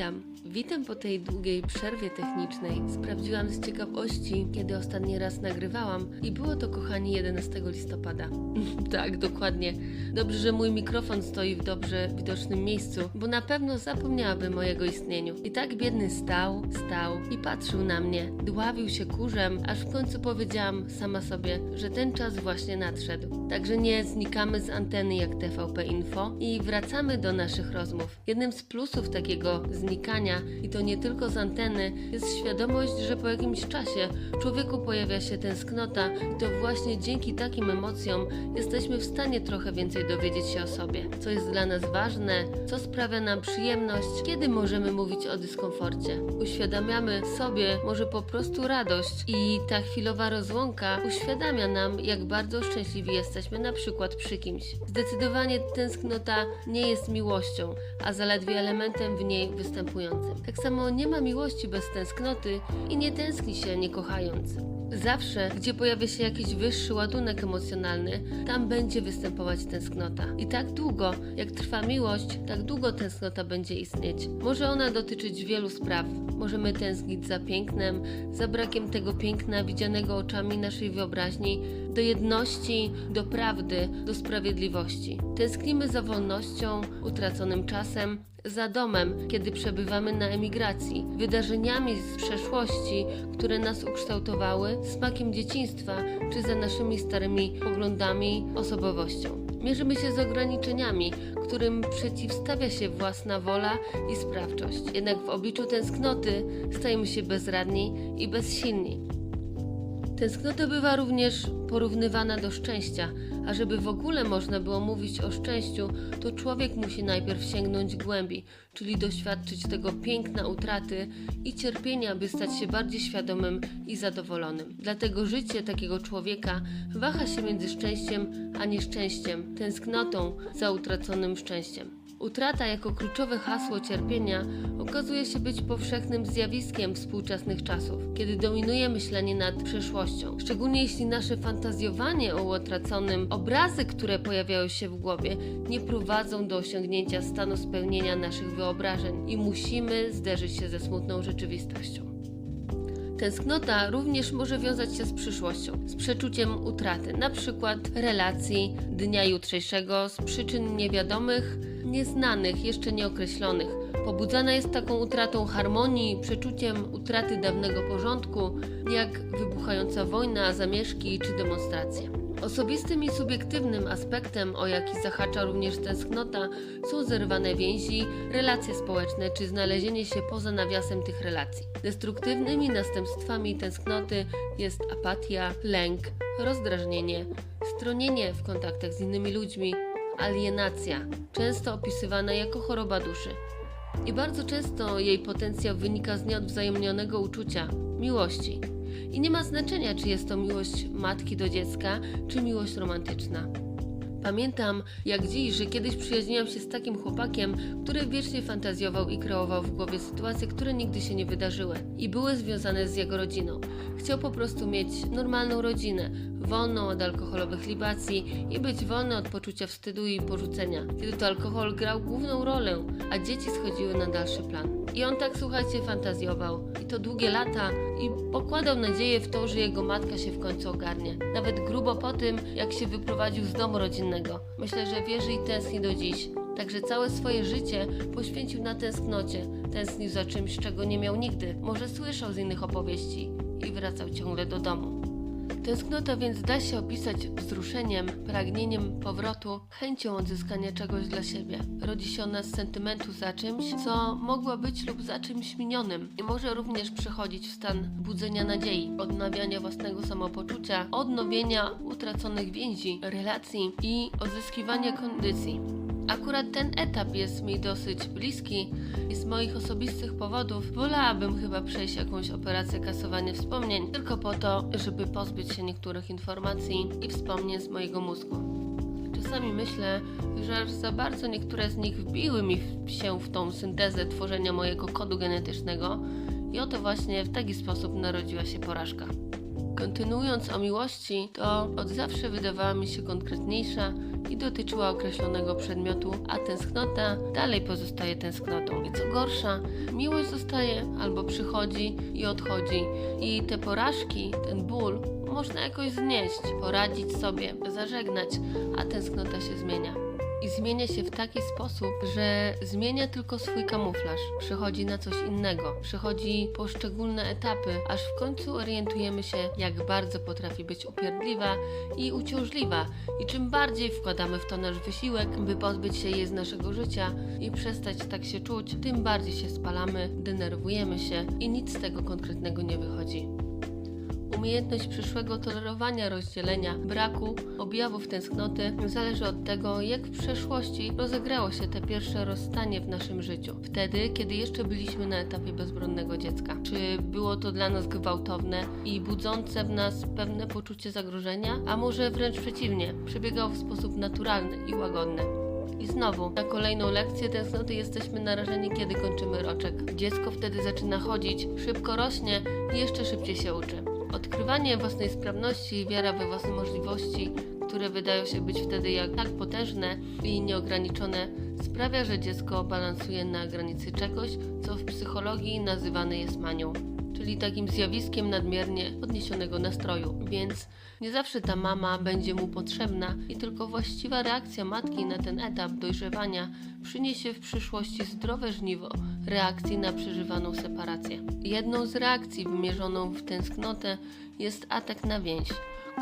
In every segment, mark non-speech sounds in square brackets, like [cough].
Witam. Witam po tej długiej przerwie technicznej. Sprawdziłam z ciekawości, kiedy ostatni raz nagrywałam i było to, kochani, 11 listopada. [laughs] tak, dokładnie. Dobrze, że mój mikrofon stoi w dobrze widocznym miejscu, bo na pewno zapomniałabym o jego istnieniu. I tak biedny stał, stał i patrzył na mnie, dławił się kurzem, aż w końcu powiedziałam sama sobie, że ten czas właśnie nadszedł. Także nie znikamy z anteny jak TVP Info i wracamy do naszych rozmów. Jednym z plusów takiego znikania, i to nie tylko z anteny, jest świadomość, że po jakimś czasie człowieku pojawia się tęsknota i to właśnie dzięki takim emocjom jesteśmy w stanie trochę więcej dowiedzieć się o sobie, co jest dla nas ważne, co sprawia nam przyjemność, kiedy możemy mówić o dyskomforcie. Uświadamiamy sobie może po prostu radość i ta chwilowa rozłąka uświadamia nam, jak bardzo szczęśliwi jesteśmy na przykład przy kimś. Zdecydowanie tęsknota nie jest miłością, a zaledwie elementem w niej występującym. Tak samo nie ma miłości bez tęsknoty i nie tęskni się nie kochając. Zawsze, gdzie pojawia się jakiś wyższy ładunek emocjonalny, tam będzie występować tęsknota. I tak długo, jak trwa miłość, tak długo tęsknota będzie istnieć. Może ona dotyczyć wielu spraw. Możemy tęsknić za pięknem, za brakiem tego piękna widzianego oczami naszej wyobraźni, do jedności, do prawdy, do sprawiedliwości. Tęsknimy za wolnością, utraconym czasem, za domem, kiedy przebywamy na emigracji, wydarzeniami z przeszłości, które nas ukształtowały, smakiem dzieciństwa, czy za naszymi starymi poglądami, osobowością. Mierzymy się z ograniczeniami, którym przeciwstawia się własna wola i sprawczość. Jednak w obliczu tęsknoty stajemy się bezradni i bezsilni. Tęsknota bywa również porównywana do szczęścia, a żeby w ogóle można było mówić o szczęściu, to człowiek musi najpierw sięgnąć głębi, czyli doświadczyć tego piękna utraty i cierpienia, by stać się bardziej świadomym i zadowolonym. Dlatego życie takiego człowieka waha się między szczęściem a nieszczęściem, tęsknotą za utraconym szczęściem. Utrata jako kluczowe hasło cierpienia okazuje się być powszechnym zjawiskiem współczesnych czasów, kiedy dominuje myślenie nad przeszłością. Szczególnie jeśli nasze fantazjowanie o utraconym, obrazy, które pojawiają się w głowie, nie prowadzą do osiągnięcia stanu spełnienia naszych wyobrażeń i musimy zderzyć się ze smutną rzeczywistością. Tęsknota również może wiązać się z przyszłością, z przeczuciem utraty, na przykład relacji dnia jutrzejszego z przyczyn niewiadomych, nieznanych, jeszcze nieokreślonych. Pobudzana jest taką utratą harmonii, przeczuciem utraty dawnego porządku, jak wybuchająca wojna, zamieszki czy demonstracje. Osobistym i subiektywnym aspektem, o jaki zahacza również tęsknota, są zerwane więzi, relacje społeczne czy znalezienie się poza nawiasem tych relacji. Destruktywnymi następstwami tęsknoty jest apatia, lęk, rozdrażnienie, stronienie w kontaktach z innymi ludźmi, alienacja, często opisywana jako choroba duszy. I bardzo często jej potencjał wynika z nieodwzajemnionego uczucia, miłości. I nie ma znaczenia, czy jest to miłość matki do dziecka, czy miłość romantyczna. Pamiętam, jak dziś, że kiedyś przyjaźniłam się z takim chłopakiem, który wiecznie fantazjował i kreował w głowie sytuacje, które nigdy się nie wydarzyły i były związane z jego rodziną. Chciał po prostu mieć normalną rodzinę, wolną od alkoholowych libacji i być wolny od poczucia wstydu i porzucenia, kiedy to alkohol grał główną rolę, a dzieci schodziły na dalszy plan. I on tak, słuchajcie, fantazjował. I to długie lata i pokładał nadzieję w to, że jego matka się w końcu ogarnie. Nawet grubo po tym, jak się wyprowadził z domu rodzinnego. Myślę, że wierzy i tęskni do dziś. Także całe swoje życie poświęcił na tęsknocie. Tęsknił za czymś, czego nie miał nigdy. Może słyszał z innych opowieści i wracał ciągle do domu. Tęsknota więc da się opisać wzruszeniem, pragnieniem powrotu, chęcią odzyskania czegoś dla siebie. Rodzi się ona z sentymentu za czymś, co mogło być lub za czymś minionym i może również przechodzić w stan budzenia nadziei, odnawiania własnego samopoczucia, odnowienia utraconych więzi, relacji i odzyskiwania kondycji. Akurat ten etap jest mi dosyć bliski i z moich osobistych powodów wolałabym chyba przejść jakąś operację kasowania wspomnień, tylko po to, żeby pozbyć się niektórych informacji i wspomnień z mojego mózgu. Czasami myślę, że aż za bardzo niektóre z nich wbiły mi się w tą syntezę tworzenia mojego kodu genetycznego i oto właśnie w taki sposób narodziła się porażka. Kontynuując o miłości, to od zawsze wydawała mi się konkretniejsza i dotyczyła określonego przedmiotu, a tęsknota dalej pozostaje tęsknotą. I co gorsza, miłość zostaje albo przychodzi i odchodzi. I te porażki, ten ból można jakoś znieść, poradzić sobie, zażegnać, a tęsknota się zmienia. I zmienia się w taki sposób, że zmienia tylko swój kamuflaż. Przechodzi na coś innego, przechodzi poszczególne etapy, aż w końcu orientujemy się, jak bardzo potrafi być upierdliwa i uciążliwa. I czym bardziej wkładamy w to nasz wysiłek, by pozbyć się jej z naszego życia i przestać tak się czuć, tym bardziej się spalamy, denerwujemy się i nic z tego konkretnego nie wychodzi. Umiejętność przyszłego tolerowania rozdzielenia, braku, objawów tęsknoty zależy od tego, jak w przeszłości rozegrało się te pierwsze rozstanie w naszym życiu. Wtedy, kiedy jeszcze byliśmy na etapie bezbronnego dziecka. Czy było to dla nas gwałtowne i budzące w nas pewne poczucie zagrożenia, a może wręcz przeciwnie, przebiegało w sposób naturalny i łagodny. I znowu, na kolejną lekcję tęsknoty jesteśmy narażeni, kiedy kończymy roczek. Dziecko wtedy zaczyna chodzić, szybko rośnie i jeszcze szybciej się uczy. Odkrywanie własnej sprawności i wiara we własne możliwości, które wydają się być wtedy jak tak potężne i nieograniczone, sprawia, że dziecko balansuje na granicy czegoś, co w psychologii nazywane jest manią, czyli takim zjawiskiem nadmiernie podniesionego nastroju. Więc nie zawsze ta mama będzie mu potrzebna i tylko właściwa reakcja matki na ten etap dojrzewania przyniesie w przyszłości zdrowe żniwo reakcji na przeżywaną separację. Jedną z reakcji wymierzoną w tęsknotę jest atak na więź,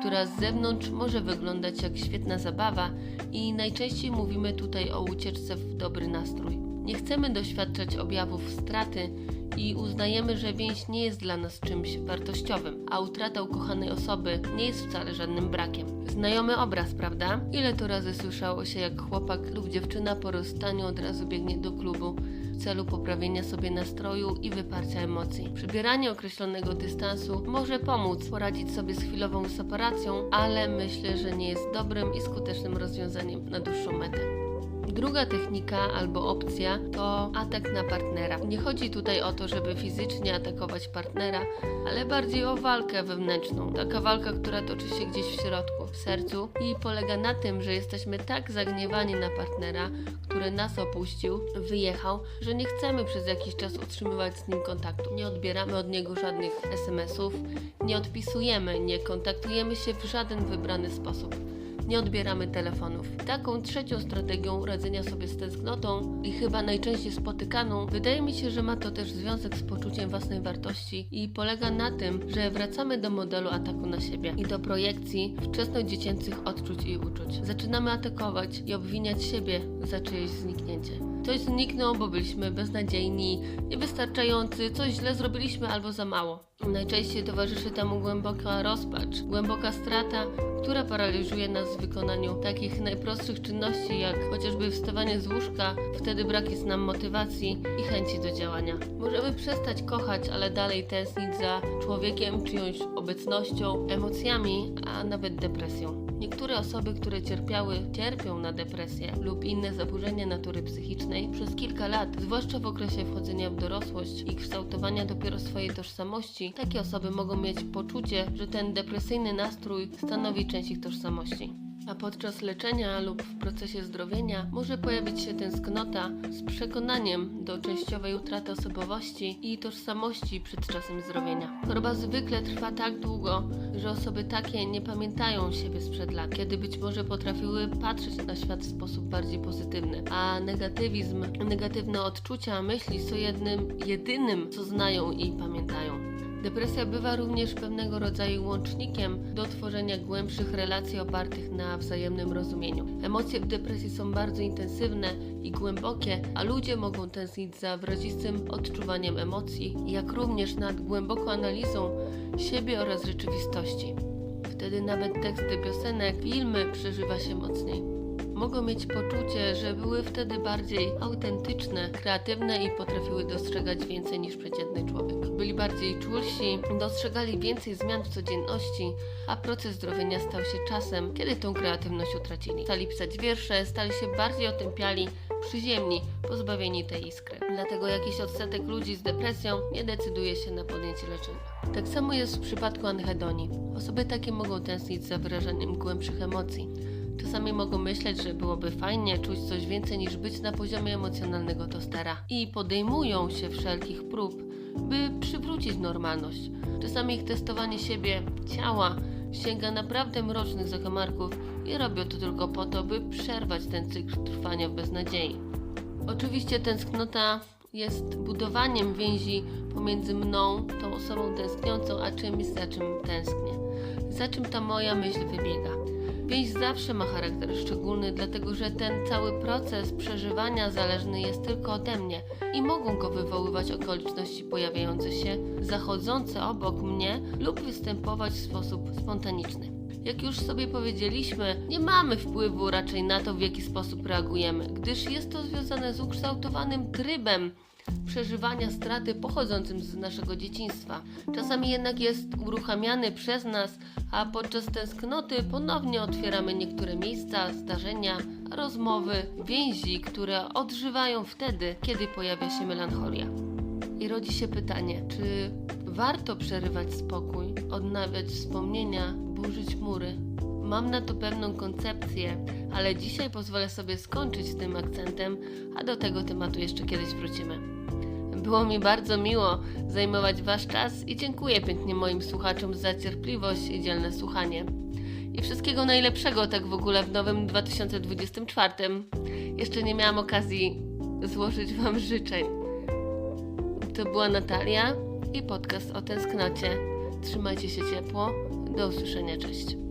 która z zewnątrz może wyglądać jak świetna zabawa i najczęściej mówimy tutaj o ucieczce w dobry nastrój. Nie chcemy doświadczać objawów straty i uznajemy, że więź nie jest dla nas czymś wartościowym, a utrata ukochanej osoby nie jest wcale żadnym brakiem. Znajomy obraz, prawda? Ile to razy słyszało się, jak chłopak lub dziewczyna po rozstaniu od razu biegnie do klubu w celu poprawienia sobie nastroju i wyparcia emocji. Przybieranie określonego dystansu może pomóc poradzić sobie z chwilową separacją, ale myślę, że nie jest dobrym i skutecznym rozwiązaniem na dłuższą metę. Druga technika albo opcja to atak na partnera. Nie chodzi tutaj o to, żeby fizycznie atakować partnera, ale bardziej o walkę wewnętrzną. Taka walka, która toczy się gdzieś w środku, w sercu i polega na tym, że jesteśmy tak zagniewani na partnera, który nas opuścił, wyjechał, że nie chcemy przez jakiś czas utrzymywać z nim kontaktu. Nie odbieramy od niego żadnych SMS-ów, nie odpisujemy, nie kontaktujemy się w żaden wybrany sposób nie odbieramy telefonów. Taką trzecią strategią radzenia sobie z tęsknotą i chyba najczęściej spotykaną, wydaje mi się, że ma to też związek z poczuciem własnej wartości i polega na tym, że wracamy do modelu ataku na siebie i do projekcji wczesnodziecięcych odczuć i uczuć. Zaczynamy atakować i obwiniać siebie za czyjeś zniknięcie. Ktoś zniknął, bo byliśmy beznadziejni, niewystarczający, coś źle zrobiliśmy albo za mało. Najczęściej towarzyszy temu głęboka rozpacz, głęboka strata, która paraliżuje nas w wykonaniu takich najprostszych czynności, jak chociażby wstawanie z łóżka. Wtedy brak jest nam motywacji i chęci do działania. Możemy przestać kochać, ale dalej tęsknić za człowiekiem, czyjąś obecnością, emocjami, a nawet depresją. Niektóre osoby, które cierpiały, cierpią na depresję lub inne zaburzenia natury psychicznej przez kilka lat, zwłaszcza w okresie wchodzenia w dorosłość i kształtowania dopiero swojej tożsamości, takie osoby mogą mieć poczucie, że ten depresyjny nastrój stanowi część ich tożsamości. A podczas leczenia lub w procesie zdrowienia może pojawić się tęsknota z przekonaniem do częściowej utraty osobowości i tożsamości przed czasem zdrowienia. Choroba zwykle trwa tak długo, że osoby takie nie pamiętają siebie sprzed lat, kiedy być może potrafiły patrzeć na świat w sposób bardziej pozytywny, a negatywizm, negatywne odczucia, myśli są jednym, jedynym, co znają i pamiętają. Depresja bywa również pewnego rodzaju łącznikiem do tworzenia głębszych relacji opartych na wzajemnym rozumieniu. Emocje w depresji są bardzo intensywne i głębokie, a ludzie mogą tęsknić za wyrazistym odczuwaniem emocji, jak również nad głęboką analizą siebie oraz rzeczywistości. Wtedy nawet teksty piosenek, filmy przeżywa się mocniej mogą mieć poczucie, że były wtedy bardziej autentyczne, kreatywne i potrafiły dostrzegać więcej niż przeciętny człowiek. Byli bardziej czulsi, dostrzegali więcej zmian w codzienności, a proces zdrowienia stał się czasem, kiedy tą kreatywność utracili. Stali pisać wiersze, stali się bardziej otępiali, przyziemni, pozbawieni tej iskry. Dlatego jakiś odsetek ludzi z depresją nie decyduje się na podjęcie leczenia. Tak samo jest w przypadku anhedonii. Osoby takie mogą tęsknić za wyrażaniem głębszych emocji. Czasami mogą myśleć, że byłoby fajnie czuć coś więcej niż być na poziomie emocjonalnego tostera i podejmują się wszelkich prób, by przywrócić normalność. Czasami ich testowanie siebie, ciała sięga naprawdę mrocznych zakamarków i robią to tylko po to, by przerwać ten cykl trwania w beznadziei. Oczywiście tęsknota jest budowaniem więzi pomiędzy mną, tą osobą tęskniącą, a czymś, za czym tęsknię. Za czym ta moja myśl wybiega. Więź zawsze ma charakter szczególny, dlatego że ten cały proces przeżywania zależny jest tylko ode mnie i mogą go wywoływać okoliczności pojawiające się, zachodzące obok mnie lub występować w sposób spontaniczny. Jak już sobie powiedzieliśmy, nie mamy wpływu raczej na to, w jaki sposób reagujemy, gdyż jest to związane z ukształtowanym trybem przeżywania straty pochodzącym z naszego dzieciństwa. Czasami jednak jest uruchamiany przez nas, a podczas tęsknoty ponownie otwieramy niektóre miejsca, zdarzenia, rozmowy, więzi, które odżywają wtedy, kiedy pojawia się melancholia. I rodzi się pytanie, czy warto przerywać spokój, odnawiać wspomnienia, burzyć mury? Mam na to pewną koncepcję, ale dzisiaj pozwolę sobie skończyć z tym akcentem, a do tego tematu jeszcze kiedyś wrócimy. Było mi bardzo miło zajmować Wasz czas i dziękuję pięknie moim słuchaczom za cierpliwość i dzielne słuchanie. I wszystkiego najlepszego tak w ogóle w nowym 2024. Jeszcze nie miałam okazji złożyć Wam życzeń. To była Natalia i podcast o tęsknocie. Trzymajcie się ciepło. Do usłyszenia. Cześć.